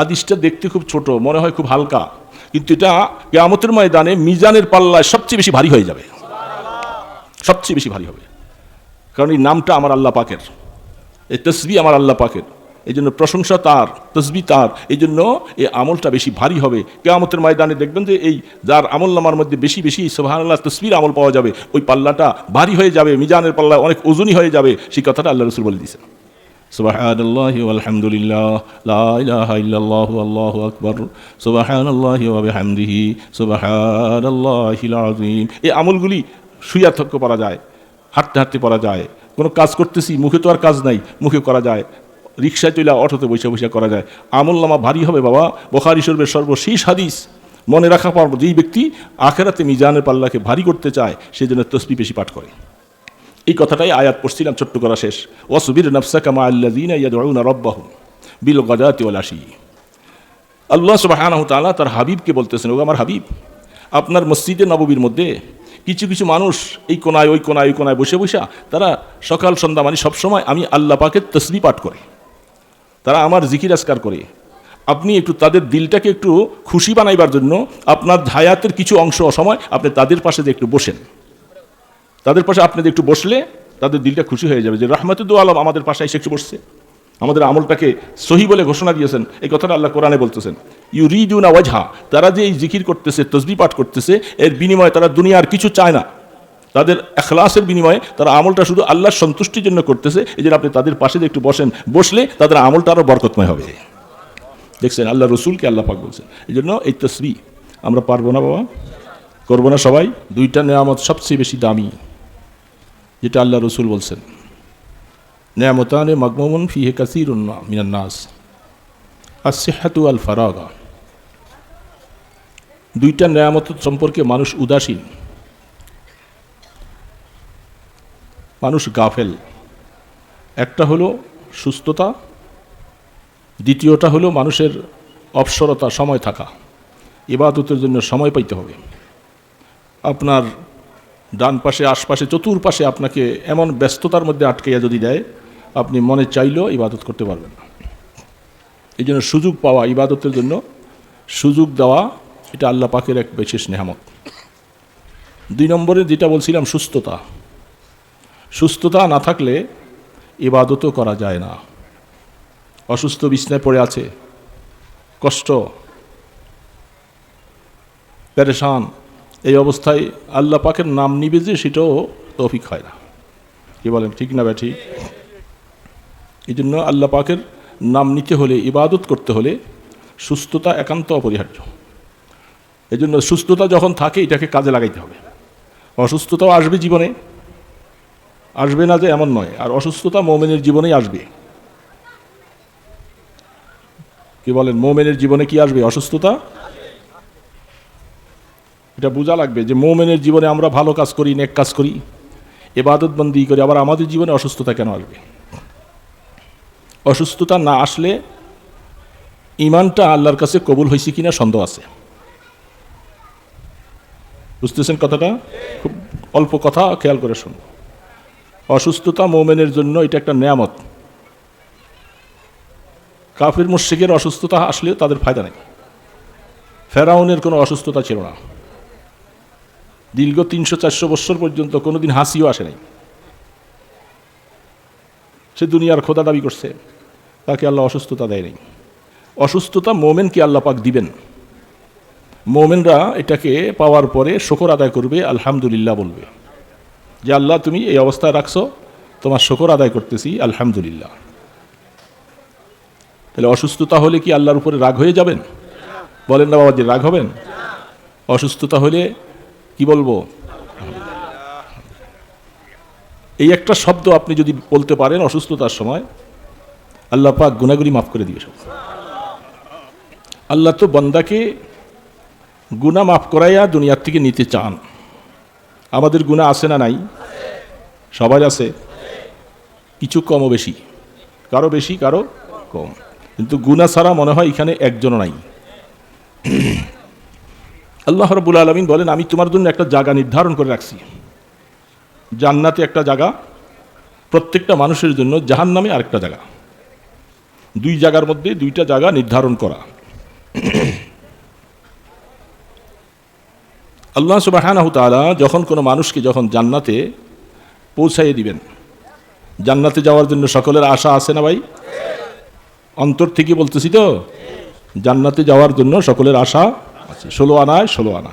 হাদিসটা দেখতে খুব ছোট, মনে হয় খুব হালকা। কিন্তু এটা কেয়ামতের ময়দানে মিজানের পাল্লায় সবচেয়ে বেশি ভারী হয়ে যাবে। সবচেয়ে বেশি ভারী হবে। কারণ এই নামটা আমার আল্লাহ পাকের। এই তসবি আমার আল্লাহ পাকের। এই জন্য প্রশংসা তার, তসবি তার। এই জন্য এই আমলটা বেশি ভারী হবে। কেয়ামতের ময়দানে দেখবেন যে এই যার আমল নামার মধ্যে বেশি বেশি সোহান আল্লাহ তসবির আমল পাওয়া যাবে, ওই পাল্লাটা ভারী হয়ে যাবে, মিজানের পাল্লা অনেক ওজনই হয়ে যাবে, সেই কথাটা আল্লাহ রসুল বলে দিয়েছেন। سبحان الله والحمد لله لا إله إلا الله والله أكبر سبحان الله وبحمده سبحان الله العظيم এই আমলগুলি শুয়া থাকতে পারা যায় হাঁটতে হাঁটতে পারা যায় কোনো কাজ করতেছি মুখে তো আর কাজ নাই মুখে করা যায় রিক্সায় চলে অটোতে বসে বসে করা যায় আমল নামা ভারী হবে বাবা বোখারি শরীফের সর্বশেষ হাদিস মনে রাখা পারবো যেই ব্যক্তি আখেরাতে মিজানের পাল্লাকে ভারী করতে চায় সেই জন্য তসবি বেশি পাঠ করে এই কথাটাই আয়াত পড়ছিলাম, ছোট্ট করা শেষ। ওয়াসুবির নফসা কামা আল্লাযীনা ইয়াদউনা রাব্বাহুম বিল গাদাতি ওয়াল আশি। আল্লাহ সুবহানাহু তাআলা তার হাবিবকে বলতেছেন ও আমার হাবিব, আপনার মসজিদে নববীর মধ্যে কিছু কিছু মানুষ এই কোনায়, ওই কোনায় ওই কোনায় বসে বসে তারা সকাল, সন্ধ্যা মানে সবসময় আমি আল্লাহ পাকের তসবি পাঠ করে। তারা আমার জিকির আজকার করে। আপনি একটু তাদের দিলটাকে একটু খুশি বানাইবার জন্য আপনার হায়াতের কিছু অংশ সময় আপনি তাদের পাশে একটু বসেন। তাদের পাশে আপনি একটু বসলে তাদের দিলটা খুশি হয়ে যাবে যে রহমতুদ্দু আলম আমাদের পাশে এসে একটু বসছে। আমাদের আমলটাকে সহি বলে ঘোষণা দিয়েছেন। এই কথাটা আল্লাহ কোরআনে বলতেছেন। ইউ রিদুনা ওয়াজহা, তারা যে এই জিকির করতেছে তসবি পাঠ করতেছে, এর বিনিময়ে তারা দুনিয়ার কিছু চায় না। তাদের এখলাসের বিনিময়ে তারা আমলটা শুধু আল্লাহর সন্তুষ্টির জন্য করতেছে। এই জন্য আপনি তাদের পাশে একটু বসেন, বসলে তাদের আমলটা আরও বরকতময় হবে। দেখছেন, আল্লাহ রসুলকে আল্লাহ পাক বলছেন। এই জন্য এই তসবি আমরা পারব না বাবা? করব না সবাই? দুইটা নেয়ামত সবচেয়ে বেশি দামি। যেটা আল্লাহ রসুল বলছেন, নেয়ামতানে মগমন ফিহে কাসির মিনান্নাস আর সেহাতু আল ফারাগা দুইটা নেয়ামত সম্পর্কে মানুষ উদাসীন, মানুষ গাফেল। একটা হলো সুস্থতা, দ্বিতীয়টা হলো মানুষের অবসরতা, সময় থাকা। ইবাদতের জন্য সময় পাইতে হবে। আপনার ডান পাশে আশপাশে চতুর্পাশে আপনাকে এমন ব্যস্ততার মধ্যে আটকাইয়া যদি দেয়, আপনি মনে চাইলেও ইবাদত করতে পারবেন না। এই জন্য সুযোগ পাওয়া ইবাদতের জন্য সুযোগ দেওয়া, এটা আল্লাহ পাকের এক বিশেষ নেহামত দুই নম্বরে যেটা বলছিলাম, সুস্থতা। সুস্থতা না থাকলে ইবাদতও করা যায় না। অসুস্থ বিছনায় পড়ে আছে, কষ্ট প্যারেশান এই অবস্থায় আল্লাহ পাকের নাম নিবে যে সেটাও তৌফিক হয় না। কি বলেন, ঠিক না ব্যাঠি? এই জন্য আল্লাহ পাকের নাম নিতে হলে, ইবাদত করতে হলে সুস্থতা একান্ত অপরিহার্য। এই জন্য সুস্থতা যখন থাকে, এটাকে কাজে লাগাইতে হবে। অসুস্থতাও আসবে জীবনে, আসবে না যে এমন নয়, আর অসুস্থতা মোমেনের জীবনেই আসবে। কি বলেন, মোমেনের জীবনে কি আসবে? অসুস্থতা এটা বোঝা লাগবে যে মোমেনের জীবনে আমরা ভালো কাজ করি, নেক কাজ করি, এবাদতবন্দি করি, আবার আমাদের জীবনে অসুস্থতা কেন আসবে? অসুস্থতা না আসলে ইমানটা আল্লাহর কাছে কবুল হয়েছে কিনা সন্দেহ আছে। বুঝতেছেন কথাটা? খুব অল্প কথা, খেয়াল করে শুন অসুস্থতা মোমেনের জন্য এটা একটা নেয়ামত। কাফির মুশ্রিকের অসুস্থতা আসলেও তাদের ফায়দা নেই। ফেরাউনের কোনো অসুস্থতা ছিল না। দীর্ঘ তিনশো চারশো বছর পর্যন্ত কোনোদিন হাসিও আসে নাই। সে দুনিয়ার খোদা দাবি করছে, তাকে আল্লাহ অসুস্থতা দেয় নাই। অসুস্থতা মোমেনকে আল্লাহ পাক দিবেন। মোমেনরা এটাকে পাওয়ার পরে শকর আদায় করবে, আলহামদুলিল্লাহ বলবে। যে আল্লাহ তুমি এই অবস্থায় রাখছো, তোমার শকর আদায় করতেছি, আলহামদুলিল্লাহ। তাহলে অসুস্থতা হলে কি আল্লাহর উপরে রাগ হয়ে যাবেন? বলেন না বাবা যে রাগ হবেন? অসুস্থতা হলে কি বলব? এই একটা শব্দ আপনি যদি বলতে পারেন অসুস্থতার সময়, আল্লাহ পাক গুণাগুলি মাফ করে দিবে সব। আল্লাহ তো বন্দাকে গুণা মাফ করাইয়া দুনিয়ার থেকে নিতে চান। আমাদের গুণা আছে না নাই? সবার আছে। কিছু কমও বেশি। কারও বেশি, কারও কম। কিন্তু গুণা ছাড়া মনে হয় এখানে একজনও নাই। আল্লাহ রবুল আলমিন বলেন, আমি তোমার জন্য একটা জায়গা নির্ধারণ করে রাখছি। জান্নাতে একটা জায়গা, প্রত্যেকটা মানুষের জন্য জাহান নামে আরেকটা জায়গা। দুই জায়গার মধ্যে দুইটা জায়গা নির্ধারণ করা। আল্লাহ সুবাহানাহু তাআলা যখন কোনো মানুষকে যখন জান্নাতে পৌঁছাইয়ে দিবেন, জান্নাতে যাওয়ার জন্য সকলের আশা আছে না ভাই? অন্তর থেকে বলতেছি তো? জান্নাতে যাওয়ার জন্য সকলের আশা আছে। ষোলো আনায় ষোলো আনা।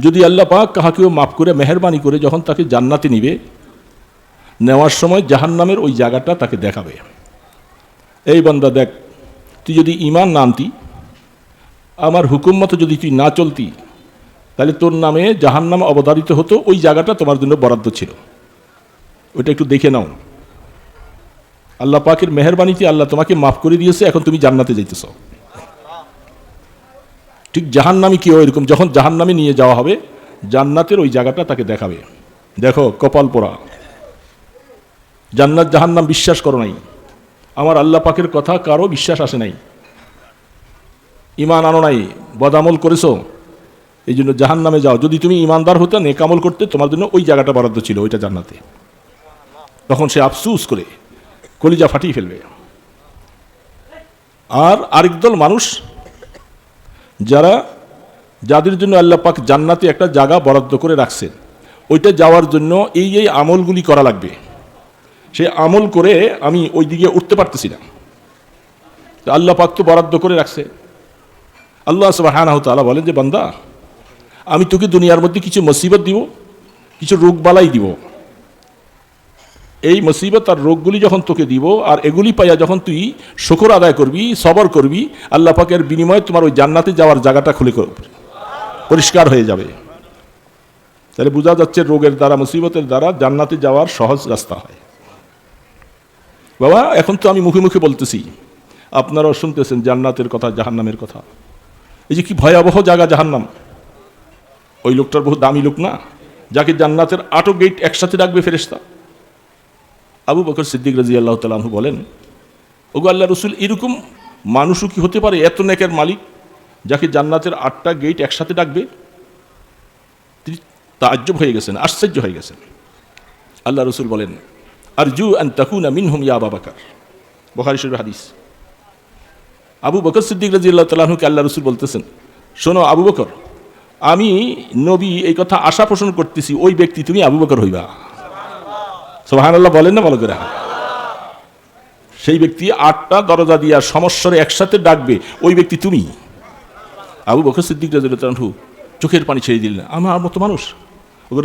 যদি আল্লাহ পাক কাহাকেও মাফ করে, মেহরবানি করে যখন তাকে জান্নাতে নিবে, নেওয়ার সময় জাহান্নামের ওই জায়গাটা তাকে দেখাবে। এই বান্দা দেখ, তুই যদি ইমান না আনতি, আমার হুকুম মতো যদি তুই না চলতি, তাহলে তোর নামে জাহান্নাম অবধারিত হতো, ওই জায়গাটা তোমার জন্য বরাদ্দ ছিল। ওইটা একটু দেখে নাও। আল্লাহ পাকের মেহরবানিতে আল্লাহ তোমাকে মাফ করে দিয়েছে, এখন তুমি জান্নাতে যাইতেছ। ঠিক জাহান্নামি কেউ এরকম যখন জাহান্নামে নিয়ে যাওয়া হবে, জান্নাতের ওই জায়গাটা তাকে দেখাবে। দেখো, কপাল পোড়া। জান্নাত জাহান্নাম বিশ্বাস করো নাই। আমার আল্লাহ পাকের কথা কারও বিশ্বাস আসে নাই। ইমান আনো নাই, বদামল করেছ। এই জন্য জাহান নামে যাও। যদি তুমি ইমানদার হতে, নেকামল করতে, তোমার জন্য ওই জায়গাটা বরাদ্দ ছিল, ওইটা জান্নাতে। তখন সে আফসুস করে, কলিজা ফাটিয়ে ফেলবে। আর আরেক দল মানুষ যারা, যাদের জন্য আল্লাহ পাক জান্নাতে একটা জায়গা বরাদ্দ করে রাখছে ওইটা যাওয়ার জন্য এই এই আমলগুলি করা লাগবে। সে আমল করে আমি ওই দিকে উঠতে পারতেছি না। আল্লাহ পাক তো বরাদ্দ করে রাখছে। আল্লাহ সুবাহানাহ তাআলা বলেন যে, বান্দা, আমি তোকে দুনিয়ার মধ্যে কিছু মুসিবত দিব, কিছু রোগ বালাই দিব। এই মুসিবত আর রোগগুলি যখন তোকে দিব, আর এগুলি পাইয়া যখন তুই শুকর আদায় করবি, সবর করবি, আল্লাহ পাকের বিনিময়ে তোমার ওই জান্নাতে যাওয়ার জায়গাটা খুলে পরিষ্কার হয়ে যাবে। তাহলে বোঝা যাচ্ছে রোগের দ্বারা, মুসিবতের দ্বারা জান্নাতে যাওয়ার সহজ রাস্তা হয়। বাবা, এখন তো আমি মুখে মুখে বলতেছি, আপনারাও শুনতেছেন জান্নাতের কথা, জাহান্নামের কথা। এই যে কি ভয়াবহ জায়গা জাহান্নাম। ওই লোকটার বহু দামি লোক না? যাকে জান্নাতের আটো গেট একসাথে রাখবে ফেরেস্তা আবু বকর সিদ্দিক রাজি আল্লাহ তালু বলেন, ওগো আল্লাহ রসুল, এরকম মানুষও কি হতে পারে এত নেকের মালিক যাকে জান্নাতের আটটা গেট একসাথে ডাকবে? তিনি তাজ্জব হয়ে গেছেন, আশ্চর্য হয়ে গেছেন। আল্লাহ রসুল বলেন আর জু অ্যান তাকুনা মিনহুম ইয়া বাবাকার বখারি শরীফ হাদিস। আবু বকর সিদ্দিক রাজি আল্লাহ তালাহুকে আল্লাহ রসুল বলতেছেন, শোনো আবু বকর, আমি নবী এই কথা আশা পোষণ করতেছি, ওই ব্যক্তি তুমি আবু বকর হইবা। সোহান আল্লাহ বলেন না বলো করে। সেই ব্যক্তি আটটা দরজা দিয়া সমস্যারে একসাথে ডাকবে, ওই ব্যক্তি তুমি। আবু বকর সিদ্দিক রাজু চোখের পানি ছেড়ে দিলেন, আমার মতো মানুষ?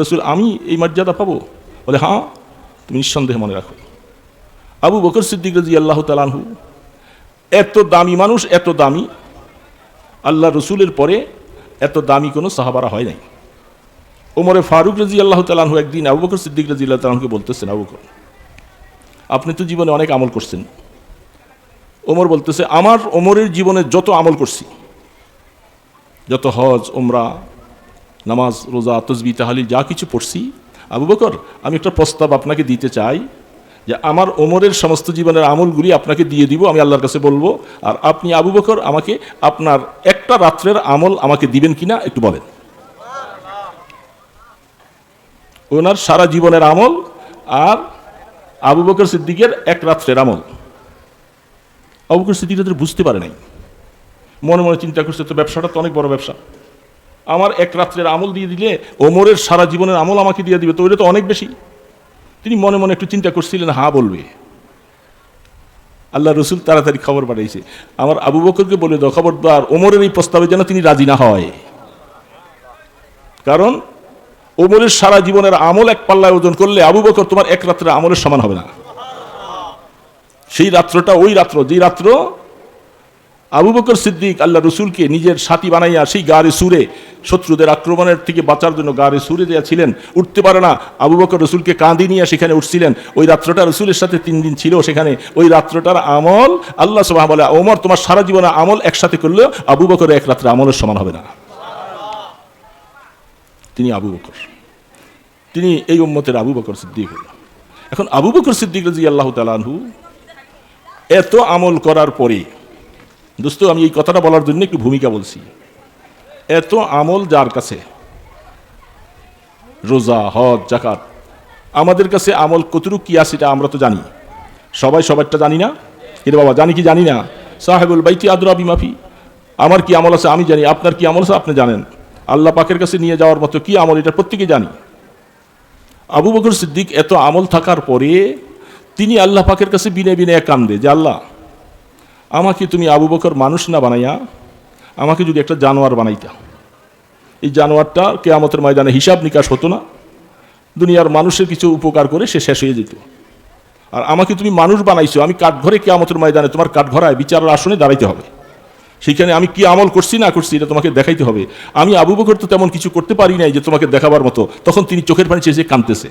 রসুল, আমি এই মর্যাদা পাবো? বলে হ্যাঁ তুমি নিঃসন্দেহে মনে রাখো। আবু বকর সিদ্দিক রাজি আল্লাহ তালানহু এত দামি মানুষ, এত দামি। আল্লাহ রসুলের পরে এত দামি কোনো সাহাবারা হয় নাই। ওমরে ফারুক রাজি আল্লাহ তালাহু একদিন আবু বকর সিদ্দিক রাজি আল্লাহ তালাহকে বলতেছেন, আবু বকর, আপনি তো জীবনে অনেক আমল করছেন। ওমর বলতেছে, আমার ওমরের জীবনে যত আমল করছি, যত হজ ওমরা নামাজ, রোজা তসবি তাহালি যা কিছু পড়ছি, আবু বকর, আমি একটা প্রস্তাব আপনাকে দিতে চাই যে আমার ওমরের সমস্ত জীবনের আমলগুলি আপনাকে দিয়ে দিব, আমি আল্লাহর কাছে বলব, আর আপনি আবু বকর আমাকে আপনার একটা রাত্রের আমল আমাকে দিবেন কিনা একটু বলেন। ওনার সারা জীবনের আমল আর আবু বকর সিদ্দিকের এক রাত্রের আমল। আবু বকর সিদ্দিক বুঝতে পারে নাই। মনে মনে চিন্তা করছে তো ব্যবসাটা তো অনেক বড় ব্যবসা। আমার এক রাত্রের আমল দিয়ে দিলে ওমরের সারা জীবনের আমল আমাকে দিয়ে দিবে, তো ওইটা তো অনেক বেশি। তিনি মনে মনে একটু চিন্তা করছিলেন, হা, বলবে। আল্লাহ রসুল তাড়াতাড়ি খবর পাঠাইছে। আমার আবু বকরকে বলে, দাও খবরদার, ওমরের এই প্রস্তাবে যেন তিনি রাজি না হয়। কারণ ওমরের সারা জীবনের আমল এক পাল্লায় ওজন করলে আবু বকর তোমার এক রাত্রে আমলের সমান হবে না। সেই রাত্রটা ওই রাত্র যেই রাত্র আবু বকর সিদ্দিক আল্লাহ রসুলকে নিজের সাথী বানাইয়া সেই গাড়ে সুরে শত্রুদের আক্রমণের থেকে বাঁচার জন্য গাড়ে সুরে দেওয়া ছিলেন উঠতে পারে না। আবু বকর রসুলকে কাঁদি নিয়ে সেখানে উঠছিলেন। ওই রাত্রটা রসুলের সাথে তিন দিন ছিল সেখানে। ওই রাত্রটার আমল আল্লাহ সবাহ বলে ওমর তোমার সারা জীবনে আমল একসাথে করলেও আবু বকর এক রাত্রে আমলের সমান হবে না। তিনি আবু বকর। তিনি এই উম্মতের আবু বকর সিদ্দিক হল। এখন আবু বকর সিদ্দিক রাজি আল্লাহ তালানহু এত আমল করার পরে, দোস্ত, আমি এই কথাটা বলার জন্য একটু ভূমিকা বলছি। এত আমল যার কাছে? রোজা, হজ জাকাত আমাদের কাছে আমল কতটুকু কি আছে এটা আমরা তো জানি। সবাই সবারটা জানি না। কিন্তু বাবা, জানি কি জানি না? সাহেবুল বাইতি আদরা বিমাফি। আমার কি আমল আছে আমি জানি, আপনার কি আমল আছে আপনি জানেন। আল্লাহ পাকের কাছে নিয়ে যাওয়ার মতো কি আমল, এটা প্রত্যেকে জানি। আবু বকর সিদ্দিক এত আমল থাকার পরে তিনি আল্লাহ পাকের কাছে বিনে বিনে কান্দে যে, আল্লাহ, আমাকে তুমি আবু বকর মানুষ না বানাইয়া, আমাকে যদি একটা জানোয়ার বানাইতা। এই জানোয়ারটা কেয়ামতের ময়দানে হিসাব নিকাশ হতো না। দুনিয়ার মানুষের কিছু উপকার করে সে শেষ হয়ে যেত। আর আমাকে তুমি মানুষ বানাইছো, আমি কাঠঘরে কেয়ামতের ময়দানে তোমার কাঠঘরায় বিচারের আসনে দাঁড়াইতে হবে। সেইখানে আমি কি আমল করছি, না করছি, এটা তোমাকে দেখাইতে হবে। আমি আবু বকর তো তেমন কিছু করতে পারি নাই যে তোমাকে দেখাবার মতো। তখন তিনি চোখের পানি চেয়েছে কাঁদতেছে।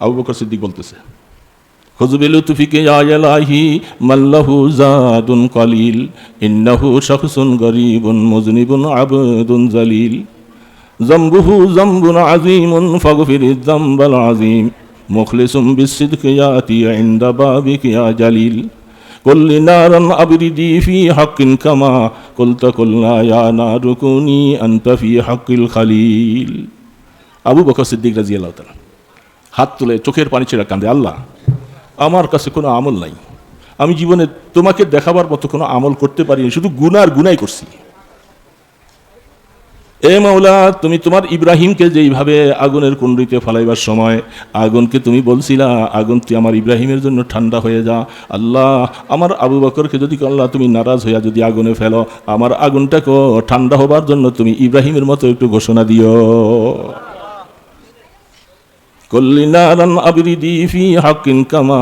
আবু বকর সিদ্দিক বলতেছে আয়ালাহি মাল্লাহু জাদুন কালিল গরিবুন আবদুন জালিল। জম্বুহু জম্বুন আজিমুন ফাগফির জম্বাল আজিম মুখলিসুম বিসিদক ইয়াতি ইনদা বাবিক ইয়া জালিল قل نارا أبردي في حق كما قلت قلنا يا نار كوني أنت في حق الخليل আবু বকর সিদ্দিক রাজিয়াল্লাহু তাআলা হাত তুলে চোখের পানি ছেড়ে কান্দে আল্লাহ আমার কাছে কোনো আমল নাই আমি জীবনে তোমাকে দেখাবার মতো কোনো আমল করতে পারিনি শুধু গুনার গুনাই করছি এ মাওলা, তুমি তোমার ইব্রাহিমকে যেইভাবে আগুনের কুণ্ডিতে ফেলাইবার সময়, আগুনকে তুমি বলছিলা আগুন তুই আমার ইব্রাহিমের জন্য ঠান্ডা হয়ে যা। আল্লাহ, আমার আবু বকরকে যদি আল্লাহ, তুমি নারাজ হইয়া যদি আগুনে ফেলো, আমার আগুনটাকে ঠান্ডা হবার জন্য তুমি ইব্রাহিমের মতো একটু ঘোষণা দিও। কল্লি ফি কামা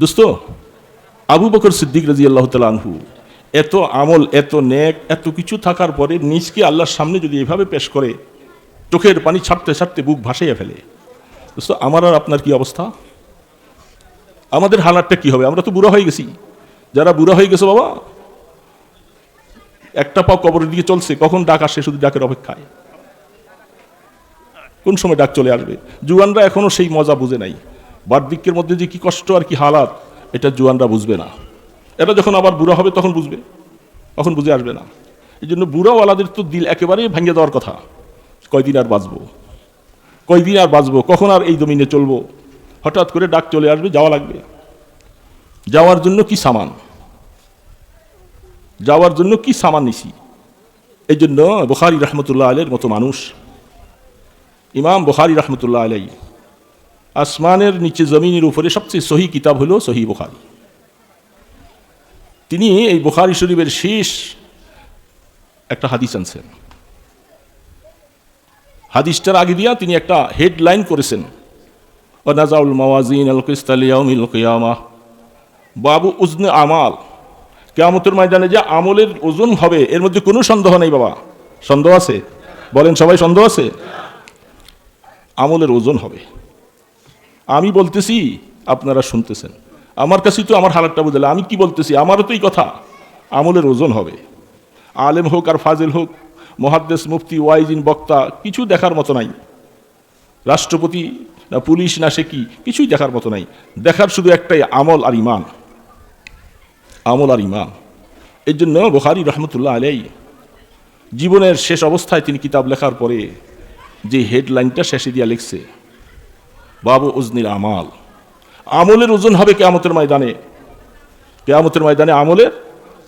দোস্ত আবু বকর সিদ্দিক রাজি আল্লাহ আনহু, এত আমল, এত নেক, এত কিছু থাকার পরে নিজকে আল্লাহর সামনে যদি এভাবে পেশ করে, চোখের পানি ছাড়তে ছাড়তে বুক ভাসাইয়া ফেলে। দোস্ত, আমার আর আপনার কি অবস্থা? আমাদের হালাতটা কি হবে? আমরা তো বুড়া হয়ে গেছি। যারা বুড়া হয়ে গেছে বাবা, একটা পা কবরের দিকে চলছে, কখন ডাক আসে শুধু ডাকের অপেক্ষায়? কোন সময় ডাক চলে আসবে? জুয়ানরা এখনও সেই মজা বুঝে নাই। বার্ধক্যের মধ্যে যে কি কষ্ট আর কি হালাত। এটা জুয়ানরা বুঝবে না। এটা যখন আবার বুড়া হবে তখন বুঝবে, তখন বুঝে আসবে না। এই জন্য বুড়াওয়ালাদের তো দিল একেবারেই ভেঙে দেওয়ার কথা। কয়দিন আর বাঁচবো? কয়দিন আর বাঁচবো? কখন আর এই জমিনে চলবো? হঠাৎ করে ডাক চলে আসবে, যাওয়া লাগবে। যাওয়ার জন্য কি সামান? যাওয়ার জন্য কি সামান নিছি? এই জন্য বখারি রহমতুল্লাহ আলের মতো মানুষ, ইমাম বখারি রহমতুল্লাহ আলাই আসমানের নিচে জমিনের উপরে সবচেয়ে সহি কিতাব হলো সহি বুখারি। তিনি এই বুখারি শরীফের শেষ একটা হাদিস আনছেন। হাদিসটার আগে দিয়া তিনি একটা হেডলাইন করেছেন। ও নাজাউল মাওয়াজিন বাবু উজনে আমাল। কেয়ামতের ময়দানে যে আমলের ওজন হবে, এর মধ্যে কোনো সন্দেহ নেই বাবা। সন্দেহ আছে? বলেন সবাই সন্দেহ আছে? আমলের ওজন হবে। আমি বলতেছি, আপনারা শুনতেছেন। আমার কাছে তো আমার হালাতটা বুঝলে, আমি কি বলতেছি? আমারও তো এই কথা। আমলের ওজন হবে। আলেম হোক আর ফাজেল হোক, মহাদ্দেশ, মুফতি, ওয়াইজিন, বক্তা, কিছু দেখার মতো নাই। রাষ্ট্রপতি না পুলিশ না সে কি, কিছুই দেখার মতো নাই। দেখার শুধু একটাই আমল আর ইমান। আমল আর ইমান। এর জন্য বুখারি রহমতুল্লাহ আলাই জীবনের শেষ অবস্থায় তিনি কিতাব লেখার পরে যে হেডলাইনটা শেষে দিয়া লিখছে বাবু উজনির আমাল। আমলের ওজন হবে কেয়ামতের ময়দানে। কেয়ামতের ময়দানে আমলের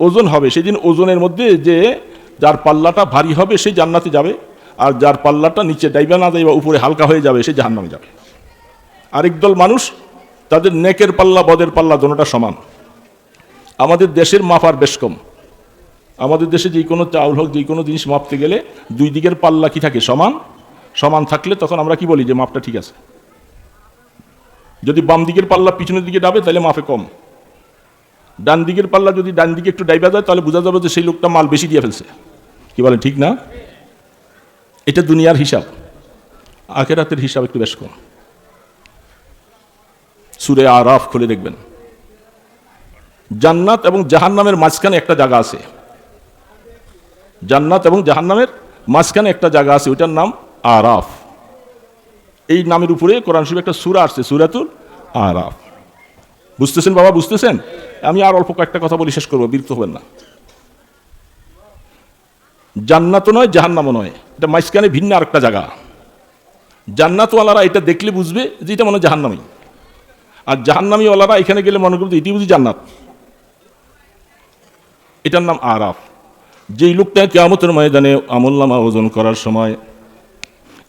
ওজন হবে। সেদিন ওজনের মধ্যে যে যার পাল্লাটা ভারী হবে সে জান্নাতে যাবে, আর যার পাল্লাটা নিচে ডাইবা না যাইবা উপরে হালকা হয়ে যাবে সে জাহান্নামে যাবে। আরেক দল মানুষ, তাদের নেকের পাল্লা, বদের পাল্লা দোনোটা সমান। আমাদের দেশের মাপার বেশ কম। আমাদের দেশে যে কোনো চাউল হোক, যে কোনো জিনিস মাপতে গেলে দুই দিকের পাল্লা কি থাকে সমান? সমান থাকলে তখন আমরা কি বলি যে মাপটা ঠিক আছে? যদি বাম দিকের পাল্লা পিছনের দিকে ডাবে, তাহলে মাফে কম। ডান দিকের পাল্লা যদি ডান দিকে একটু ডাইবা যায়, তাহলে বোঝা যাবে যে সেই লোকটা মাল বেশি দিয়ে ফেলছে। কি বলে ঠিক না? এটা দুনিয়ার হিসাব। আখেরাতের হিসাব একটু বেশ কম। সুরে আরাফ খুলে দেখবেন। জান্নাত এবং জাহান্নামের মাঝখানে একটা জায়গা আছে। জান্নাত এবং জাহান্নামের মাঝখানে একটা জায়গা আছে, ওইটার নাম আরাফ। এই নামের উপরে কোরআন শরীফ একটা সুরা আসছে, সুরাতুল আরাফ। বুঝতেছেন বাবা, বুঝতেছেন? আমি আর অল্প কয়েকটা কথা বলি, শেষ করব, বিরক্ত হবেন না। জান্নাতও নয়, জাহান্নামও নয়। এটা মাঝখানে ভিন্ন আরেকটা জায়গা। জান্নাতওয়ালারা এটা দেখলে বুঝবে যে এটা মনে হয় জাহান্নামি। আর জাহান্নামিওয়ালারা এখানে গেলে মনে করবে এটি বুঝি জান্নাত। এটার নাম আরাফ। যেই লোকটা কেয়ামতের ময়দানে আমল্লামা ওজন করার সময়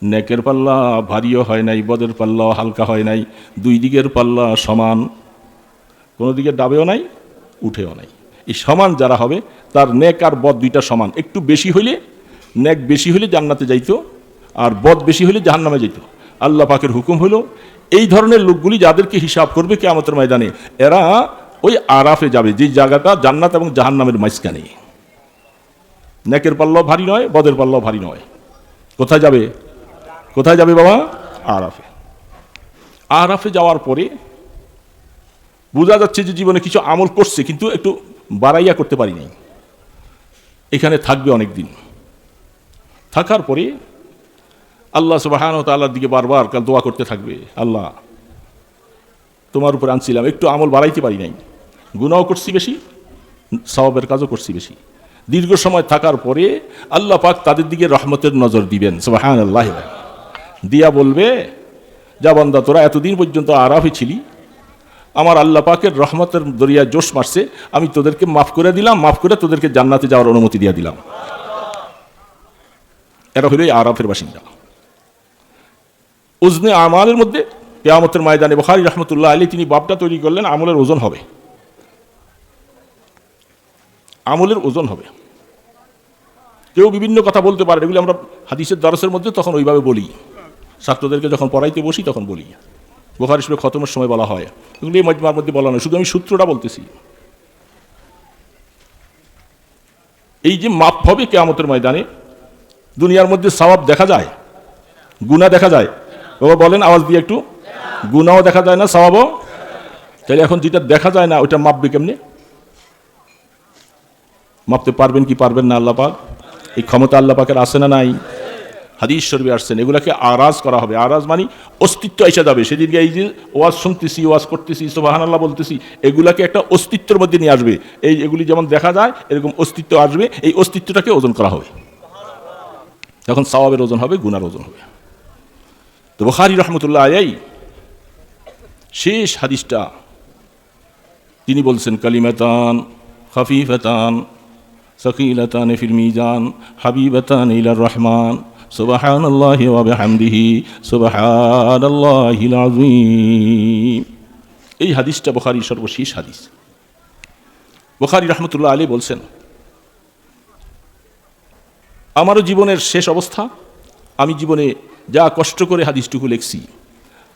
নেকের পাল্লা ভারীও হয় নাই, বদের পাল্লা হালকা হয় নাই, দুই দিকের পাল্লা সমান। কোনো দিকে ডাবেও নাই, উঠেও নাই। এই সমান যারা হবে, তার নেক আর বদ দুইটা সমান। একটু বেশি হইলে, নেক বেশি হলে জান্নাতে যাইতো, আর বদ বেশি হলে জাহান্নামে যেত আল্লাহ পাকের হুকুম হলো, এই ধরনের লোকগুলি যাদেরকে হিসাব করবে কে কেয়ামতের ময়দানে, এরা ওই আরাফে যাবে, যে জায়গাটা জান্নাত এবং জাহান্নামের মাঝখানে। নেকের পাল্লাও ভারী নয়, বদের পাল্লাও ভারী নয়। কোথায় যাবে? কোথায় যাবে বাবা? আরাফে। আরাফে যাওয়ার পরে বোঝা যাচ্ছে যে জীবনে কিছু আমল করছে, কিন্তু একটু বাড়াইয়া করতে পারি নাই। এখানে থাকবে অনেক দিন থাকার পরে আল্লাহ সুবাহান তাল্লার দিকে বারবার কাল দোয়া করতে থাকবে, আল্লাহ, তোমার উপর আনছিলাম, একটু আমল বাড়াইতে পারি নাই। গুণাও করছি বেশি সবাবের কাজও করছি বেশি। দীর্ঘ সময় থাকার পরে আল্লাহ পাক তাদের দিকে রহমতের নজর দিবেন সুবাহান আল্লাহ দিয়া বলবে, যা বন্দা, তোরা এতদিন পর্যন্ত আরাফে ছিলি, আমার আল্লাহ পাকের রহমতের দরিয়া জোশ মারছে, আমি তোদেরকে মাফ করে দিলাম, মাফ করে তোদেরকে জান্নাতে যাওয়ার অনুমতি দিয়ে দিলাম। এরা হইল আরাফের বাসিন্দা। উজনে আমালের মধ্যে কেয়ামতের ময়দানে বখারি রহমতুল্লাহ আলী তিনি বাপটা তৈরি করলেন, আমলের ওজন হবে। আমলের ওজন হবে। কেউ বিভিন্ন কথা বলতে পারে, এগুলি আমরা হাদিসের দরসের মধ্যে তখন ওইভাবে বলি। ছাত্রদেরকে যখন পড়াইতে বসি, তখন বলি। বোখার হিসেবে খতমের সময় বলা হয়। এগুলি এই মজমার মধ্যে বলা নয়, শুধু আমি সূত্রটা বলতেছি। এই যে মাপ হবে কেয়ামতের ময়দানে, দুনিয়ার মধ্যে স্বভাব দেখা যায় গুণা দেখা যায়। বাবা বলেন, আওয়াজ দিয়ে একটু গুণাও দেখা যায় না স্বভাবও তাহলে এখন যেটা দেখা যায় না, ওইটা মাপবে কেমনে? মাপতে পারবেন কি পারবেন না, আল্লাহ পাক? এই ক্ষমতা আল্লাহ পাকের আসে না নাই? হাদিস শরীফে আসছেন, এগুলাকে আরাজ করা হবে। আরাজ মানে অস্তিত্ব এসে যাবে। সেদিনকে এই যে ওয়াজ শুনতেছি, ওয়াজ করতেছি সোবাহান আল্লাহ বলতেছি, এগুলাকে একটা অস্তিত্বের মধ্যে নিয়ে আসবে। এই এগুলি যেমন দেখা যায়, এরকম অস্তিত্ব আসবে, এই অস্তিত্বটাকে ওজন করা হবে। তখন সওয়াবের ওজন হবে, গুনার ওজন হবে। তো বখারি রহমতুল্লাহ আয়াই শেষ হাদিসটা তিনি বলছেন, কালিমাতান খফিফাতান, সকিলাতান ফিল মিজান, হাবিবাতান ইলার রহমান। সুবাহান আল্লাহ ওয়াবিহামদিহি সুবাহান আল্লাহিল আযীম। এই হাদিসটা বুখারী সর্বশেষ হাদিস। বুখারী রহমতুল্লাহ আলী বলছেন, আমারও জীবনের শেষ অবস্থা, আমি জীবনে যা কষ্ট করে হাদিসটুকু লিখছি,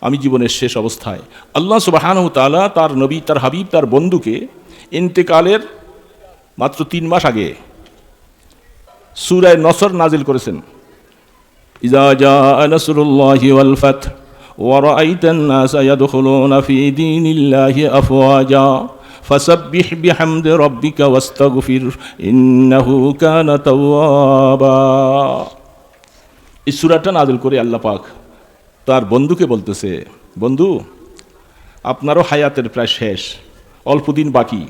আমি জীবনের শেষ অবস্থায় আল্লাহ সুবাহানহ তালা তার নবী, তার হাবিব, তার বন্ধুকে ইন্তেকালের মাত্র তিন মাস আগে সুরায় নসর নাজিল করেছেন। ইজা জা নসরুল্লাহি ওয়াল ফাত ورأيت الناس يدخلون في دين الله أفواجا فسبح بحمد ربك واستغفر إنه كان توابا এই সুরাটা নাজিল করে আল্লাহ পাক তার বন্ধুকে বলতেছে বন্ধু আপনারও হায়াতের প্রায় শেষ অল্প দিন বাকি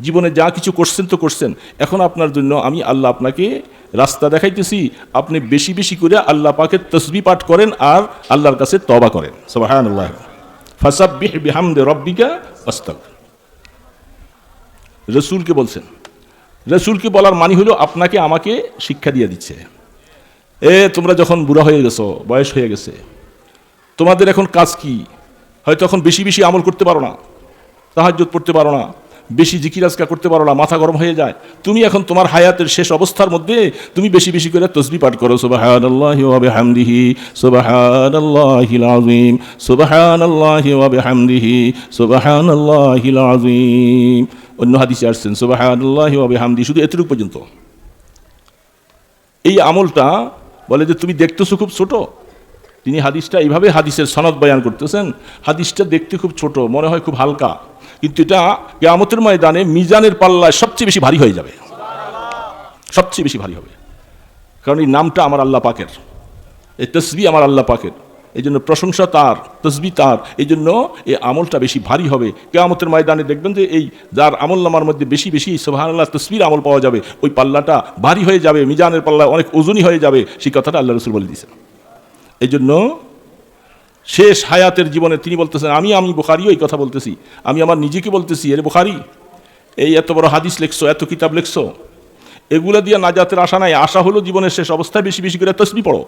জীবনে যা কিছু করছেন তো করছেন। এখন আপনার জন্য আমি আল্লাহ আপনাকে রাস্তা দেখাইতেছি। আপনি বেশি বেশি করে আল্লাহ পাকে তসবি পাঠ করেন আর আল্লাহর কাছে তবা করেন। রসুলকে বলছেন, রসুলকে বলার মানি হলো আপনাকে আমাকে শিক্ষা দিয়ে দিচ্ছে। এ, তোমরা যখন বুড়া হয়ে গেছো, বয়স হয়ে গেছে, তোমাদের এখন কাজ কি? হয়তো এখন বেশি বেশি আমল করতে পারো না তাহাজ্জত পড়তে পারো না বেশি জিকিরাজকা করতে পারো না, মাথা গরম হয়ে যায়। তুমি এখন তোমার হায়াতের শেষ অবস্থার মধ্যে তুমি বেশি বেশি করে তসবি পাঠ করো ওয়া বিহামদিহি, সুবহানাল্লাহিল আযীম। অন্য হাদিসে আসছেন, সুবহানাল্লাহি ওয়া বিহামদি, শুধু এতটুকু পর্যন্ত। এই আমলটা বলে যে তুমি দেখতেছো খুব ছোট। তিনি হাদিসটা এইভাবে হাদিসের সনদ বয়ান করতেছেন, হাদিসটা দেখতে খুব ছোট, মনে হয় খুব হালকা। কিন্তু এটা কেয়ামতের ময়দানে মিজানের পাল্লায় সবচেয়ে বেশি ভারী হয়ে যাবে। সবচেয়ে বেশি ভারী হবে। কারণ এই নামটা আমার আল্লাহ পাকের। এই তসবি আমার আল্লাহ পাকের। এই জন্য প্রশংসা তার, তসবি তার। এই জন্য এই আমলটা বেশি ভারী হবে। কেয়ামতের ময়দানে দেখবেন যে এই যার আমল নামার মধ্যে বেশি বেশি সোহানাল্লাহ তসবির আমল পাওয়া যাবে, ওই পাল্লাটা ভারী হয়ে যাবে, মিজানের পাল্লা অনেক ওজনই হয়ে যাবে, সেই কথাটা আল্লাহ রসুল বলে দিয়েছেন। এই জন্য শেষ হায়াতের জীবনে তিনি বলতেছেন, আমি আমি বোখারিও এই কথা বলতেছি। আমি আমার নিজেকে বলতেছি, এর বোখারি, এই এত বড় হাদিস লেখছো, এত কিতাব লেখছো। এগুলো দিয়ে নাজাতের আশা নাই। আশা হলো জীবনের শেষ অবস্থায় বেশি বেশি করে তসবি পড়ো।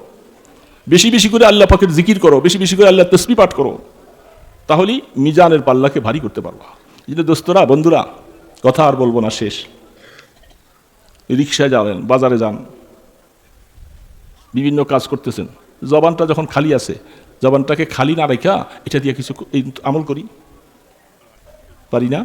বেশি বেশি করে আল্লাহ পাকের জিকির করো, বেশি বেশি করে আল্লাহ তসবি পাঠ করো। তাহলেই মিজানের পাল্লাকে ভারী করতে পারবা। এই যে দোস্তরা, বন্ধুরা, কথা আর বলব না, শেষ। রিক্সায় যাবেন, বাজারে যান। বিভিন্ন কাজ করতেছেন। জবানটা যখন খালি আছে জবানটাকে খালি না রেখা এটা দিয়ে কিছু ক- এই আমল করি পারি না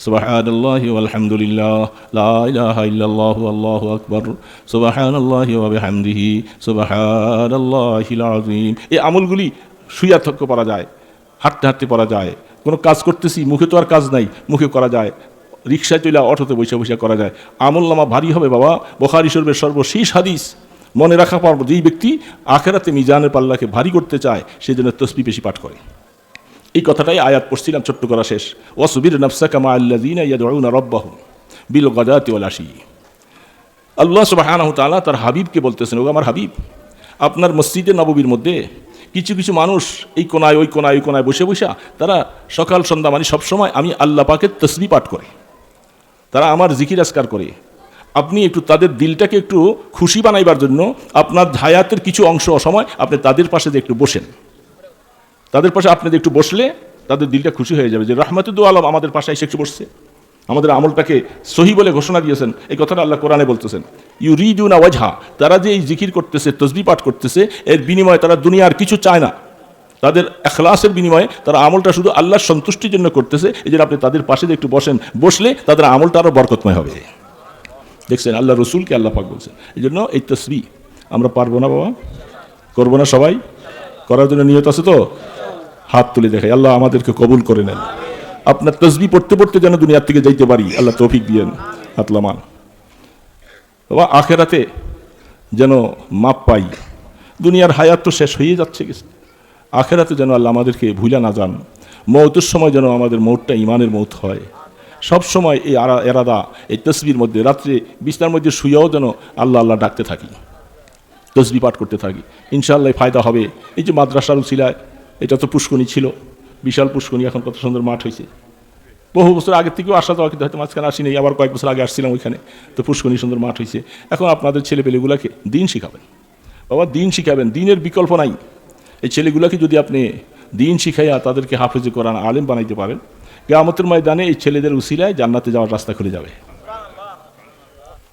سبحان الله والحمد لله لا إله إلا الله والله أكبر سبحان الله وبحمده سبحان الله العظيم এই আমলগুলি শুয়া থাকতে পারা যায় হাঁটতে হাঁটতে পারা যায় কোনো কাজ করতেছি মুখে তো আর কাজ নাই মুখে করা যায় রিক্সায় চলে অটোতে বসে বসে করা যায় আমল নামা ভারী হবে বাবা বখারি শরীফের সর্বশেষ হাদিস মনে রাখা পারব। যেই ব্যক্তি আখেরাতে মিজানের পাল্লাকে ভারী করতে চায় সেই জন্য তসবি বেশি পাঠ করে। এই কথাটাই আয়াত পড়ছিলাম ছোট্ট করা শেষ। ওয়াসবির নফসা কামা আল্লাযীনা ইয়াদউনা রাব্বাহুম বিল গাদাতি ওয়াল আশি। আল্লাহ সুবহানাহু তাআলা তার হাবিবকে বলতেছেন, ও আমার হাবিব, আপনার মসজিদে নববীর মধ্যে কিছু কিছু মানুষ এই কোনায়, ওই কোনায় ওই কোনায় বসে বসে তারা সকাল সন্ধ্যা মানে সবসময় আমি আল্লাহ পাকের তসবি পাঠ করে। তারা আমার জিকির আজকার করে। আপনি একটু তাদের দিলটাকে একটু খুশি বানাইবার জন্য আপনার হায়াতের কিছু অংশ অসময় আপনি তাদের পাশে একটু বসেন। তাদের পাশে আপনাদের একটু বসলে তাদের দিলটা খুশি হয়ে যাবে যে রহমতুদ্দু আলম আমাদের পাশে এসে একটু বসছে। আমাদের আমলটাকে সহি বলে ঘোষণা দিয়েছেন। এই কথাটা আল্লাহ কোরআনে বলতেছেন। ইউ রিদুনা ওয়াজহা, তারা যে এই জিকির করতেছে, তসবি পাঠ করতেছে, এর বিনিময়ে তারা দুনিয়ার কিছু চায় না। তাদের এখলাসের বিনিময়ে তারা আমলটা শুধু আল্লাহর সন্তুষ্টির জন্য করতেছে, এই জন্য আপনি তাদের পাশে একটু বসেন, বসলে তাদের আমলটা আরও বরকতময় হবে। দেখছেন, আল্লাহ রসুলকে আল্লাহ পাক বলছেন। এই জন্য এই তসবি, আমরা পারব না বাবা? করব না সবাই? করার জন্য নিয়ত আছে তো? হাত তুলে দেখাই, আল্লাহ আমাদেরকে কবুল করে নেন। আপনার তসবি পড়তে পড়তে যেন দুনিয়ার থেকে যাইতে পারি, আল্লাহ তৌফিক দিয়েন হাতলামান বাবা, আখেরাতে যেন মাপ পাই, দুনিয়ার হায়াত তো শেষ হয়ে যাচ্ছে গেছে। আখেরাতে যেন আল্লাহ আমাদেরকে ভুলা না যান, মৌতের সময় যেন আমাদের মৌতটা ইমানের মৌত হয়। সব সময় এই এরাদা, এই তসবির মধ্যে, রাত্রে বিছনার মধ্যে শুয়েও যেন আল্লাহ আল্লাহ ডাকতে থাকি। তসবি পাঠ করতে থাকি। ইনশাআল্লাহ ফায়দা হবে। এই যে মাদ্রাসার উচিলায় এটা তো পুষ্কনি ছিল। বিশাল পুষ্কনি, এখন কত সুন্দর মাঠ হয়েছে। বহু বছর আগের থেকেও আসা যাওয়া কিন্তু হয়তো মাঝখানে আসি নেই, আবার কয়েক বছর আগে আসছিলাম ওইখানে। তো পুষ্কনি সুন্দর মাঠ হয়েছে। এখন আপনাদের ছেলেপেলেগুলোকে দিন শিখাবেন। বাবা, দিন শিখাবেন। দিনের বিকল্প নাই। এই ছেলেগুলোকে যদি আপনি দিন শিখাইয়া তাদেরকে হাফেজে কোরআন আলেম বানাইতে পারেন কেয়ামতের ময়দানে এই ছেলেদের উসিলায় জান্নাতে যাওয়ার রাস্তা খুলে যাবে।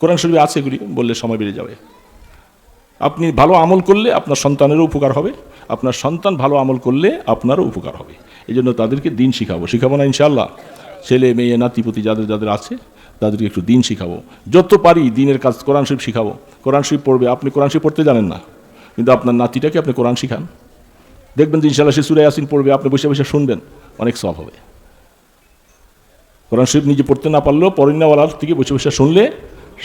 কোরআন শরীফে আছে এগুলি, বললে সময় বেড়ে যাবে। আপনি ভালো আমল করলে আপনার সন্তানেরও উপকার হবে, আপনার সন্তান ভালো আমল করলে আপনারও উপকার হবে। এই জন্য তাদেরকে দিন শিখাবো। শিখাবো না ইনশাল্লাহ ছেলে, মেয়ে নাতিপতি যাদের যাদের আছে, তাদেরকে একটু দিন শিখাবো। যত পারি দিনের কাজ কোরআন শরীফ শিখাবো। কোরআন শরীফ পড়বে, আপনি কোরআন শরীফ পড়তে জানেন না। কিন্তু আপনার নাতিটাকে আপনি কোরআন শিখান। দেখবেন যে ইনশাল্লাহ সে সুরে আসিন পড়বে, আপনি বসে বসে শুনবেন, অনেক সব হবে। কোরআন শরীফ নিজে পড়তে না পারলেও পরিণাওয়ালার থেকে বসে বসে শুনলে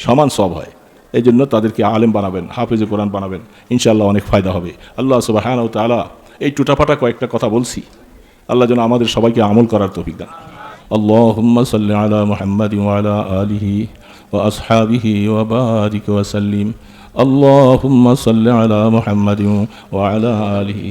সমান সব হয় এই জন্য তাদেরকে আলেম বানাবেন হাফেজে কোরআন বানাবেন ইনশাআল্লাহ অনেক ফায়দা হবে আল্লাহ সুবাহান ও তালা এই টুটাফাটা কয়েকটা কথা বলছি আল্লাহ যেন আমাদের সবাইকে আমল করার তৌফিক দান اللهم صل على محمد وعلى آله وأصحابه وبارك وسلم اللهم صل على محمد وعلى آله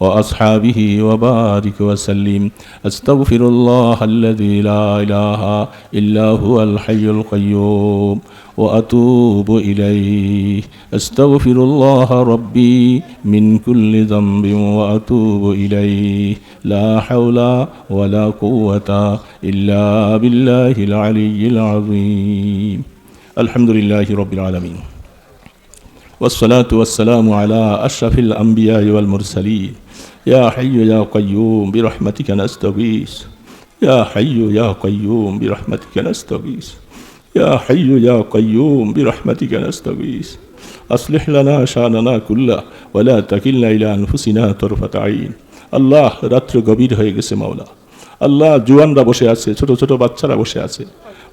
وأصحابه وبارك وسلم. أستغفر الله الذي لا إله إلا هو الحي القيوم وأتوب إليه. أستغفر الله ربي من كل ذنب وأتوب إليه. لا حول ولا قوة إلا بالله العلي العظيم. الحمد لله رب العالمين. والصلاة والسلام على أشرف الأنبياء والمرسلين. يا حي يا قيوم برحمتك نستغيث يا حي يا قيوم برحمتك نستغيث يا حي يا قيوم برحمتك نستغيث أصلح لنا شأننا كله ولا تكلنا إلى أنفسنا طرفة عين আল্লাহ রাত্র গভীর হয়ে গেছে মাওলা আল্লাহ জুয়ানরা বসে আছে ছোট ছোট বাচ্চারা বসে আছে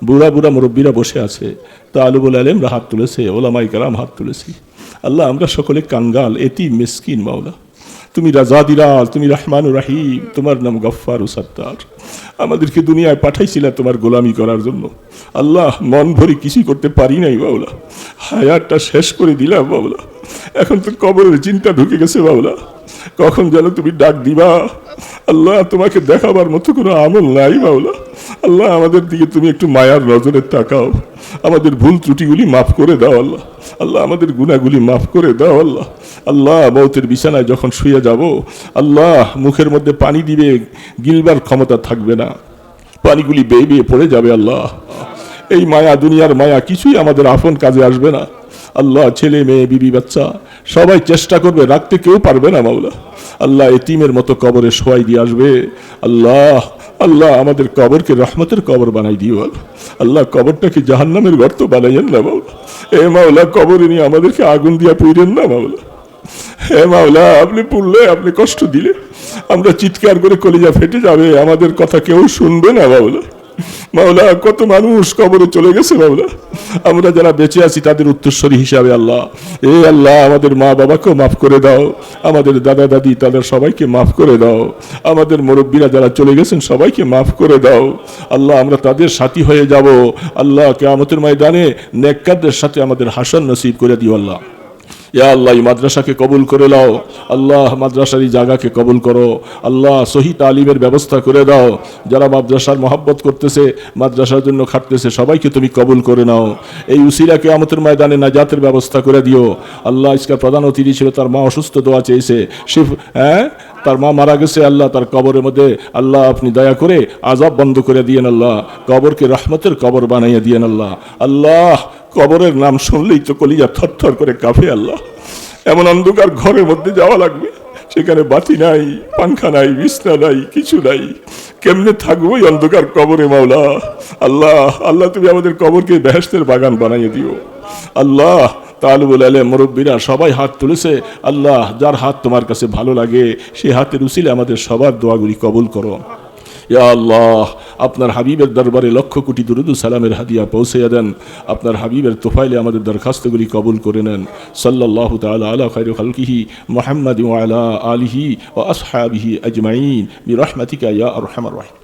বুড়া বুড়া মুরব্বীরা বসে আছে তা আলুবুল আলেমরা হাত তুলেছে ওলামাই কালাম হাত তুলেছি আল্লাহ আমরা সকলে কাঙ্গাল এতি মিসকিন মাওলা তুমি রাজাদিরাজ তুমি রহমান রাহিম, তোমার নাম গফ্ফার ও সত্তার। আমাদেরকে দুনিয়ায় পাঠাইছিল তোমার গোলামি করার জন্য। আল্লাহ, মন ভরে কিছুই করতে পারি নাই বাবলা হায়ারটা শেষ করে দিলাম বাবলা এখন তো কবরের চিন্তা ঢুকে গেছে বাবলা কখন যেন তুমি ডাক দিবা? আল্লাহ, তোমাকে দেখাবার মতো কোনো আমল নাই বাবলা আল্লাহ, আমাদের দিকে তুমি একটু মায়ার নজরে তাকাও। আমাদের ভুল ত্রুটিগুলি মাফ করে দাও আল্লাহ। আল্লাহ, আমাদের গুণাগুলি মাফ করে দাও আল্লাহ। আল্লাহ, মৌতের বিছানায় যখন শুয়ে যাব, আল্লাহ, মুখের মধ্যে পানি দিবে, গিলবার ক্ষমতা থাকবে না। পানিগুলি বেয়ে বেয়ে পড়ে যাবে আল্লাহ। এই মায়া, দুনিয়ার মায়া কিছুই আমাদের আপন কাজে আসবে না। আল্লাহ ছেলে মেয়ে, বিবি, বাচ্চা, সবাই চেষ্টা করবে, রাখতে কেউ পারবে না মাওলা। আল্লাহ এতিমের মতো কবরে শোয়াই দিয়ে আসবে। আল্লাহ আল্লাহ আমাদের কবরকে রহমতের কবর বানাই দিও আল্লাহ। কবরটাকে জাহান্নামের গর্ত বানাইয়েন না মাওলা। এ মাওলা, কবরে নিয়ে আমাদেরকে আগুন দিয়া পুইরেন না মাওলা। হে মাওলা, আপনি পুড়লে আপনি কষ্ট দিলে। আমরা চিৎকার করে কলিজা ফেটে যাবে, আমাদের কথা কেউ শুনবে না মাওলা। মাওলা, কত মানুষ কবরে চলে গেছে মাওলা। আমরা যারা বেঁচে আছি তাদের উত্তরস্বরী হিসাবে আল্লাহ। এ আল্লাহ, আমাদের মা বাবাকেও মাফ করে দাও। আমাদের দাদা দাদি তাদের সবাইকে মাফ করে দাও। আমাদের মুরব্বীরা যারা চলে গেছেন, সবাইকে মাফ করে দাও। আল্লাহ, আমরা তাদের সাথী হয়ে যাব। আল্লাহ, কেয়ামতের ময়দানে নেককারদের সাথে আমাদের হাসান নসিব করে দিও আল্লাহ। ইয়া আল্লাহ, এই মাদ্রাসাকে কবুল করে নাও। আল্লাহ, মাদ্রাসার এই জায়গাকে কবুল করো। আল্লাহ, সহি তালিমের ব্যবস্থা করে দাও। যারা মাদ্রাসার মহাব্বত করতেছে, মাদ্রাসার জন্য খাটতেছে, সবাইকে তুমি কবুল করে নাও। এই উসিলাকে আমতের ময়দানে নাজাতের ব্যবস্থা করে দিও। আল্লাহ ইসকা প্রধান অতিথি ছিল, তার মা অসুস্থ দোয়া চেয়েছে। সে হ্যাঁ? তার মা মারা গেছে, আল্লাহ তার কবরের মধ্যে, আল্লাহ আপনি দয়া করে আজাব বন্ধ করে দিয়েন আল্লাহ। কবরকে রহমতের কবর বানাইয়া দিয়েন আল্লাহ। আল্লাহ কবরের নাম শুনলেই তো কলিজা থরথর করে কাঁপে আল্লাহ। এমন অন্ধকার ঘরের মধ্যে যাওয়া লাগবে। সেখানে বাতি নাই, পাংখা নাই, বিছনা নাই, কিছু নাই। কেমনে থাকব ওই অন্ধকার কবরে, মাওলা? আল্লাহ আল্লাহ, তুমি আমাদের কবরকে বেহেস্তের বাগান বানাইয়ে দিও। আল্লাহ, তালবুল আলে মুরব্বীরা সবাই হাত তুলেছে। আল্লাহ, যার হাত তোমার কাছে ভালো লাগে সেই হাতের উসিলে আমাদের সবার দোয়াগুলি কবুল করো। ইয়া আল্লাহ, আপনার হাবিবের দরবারে লক্ষ কোটি দুরুদু সালামের হাদিয়া পৌঁছাইয়া দেন। আপনার হাবিবের তোফাইলে আমাদের দরখাস্তগুলি কবুল করে নেন। সাল্লাহ তাআলা আলা খায়রু খালকিহি মোহাম্মদ আলা আলিহি ওয়া আসহাবিহি আজমাইন। বিরহমাতিকা ইয়া আরহামার রাহিম।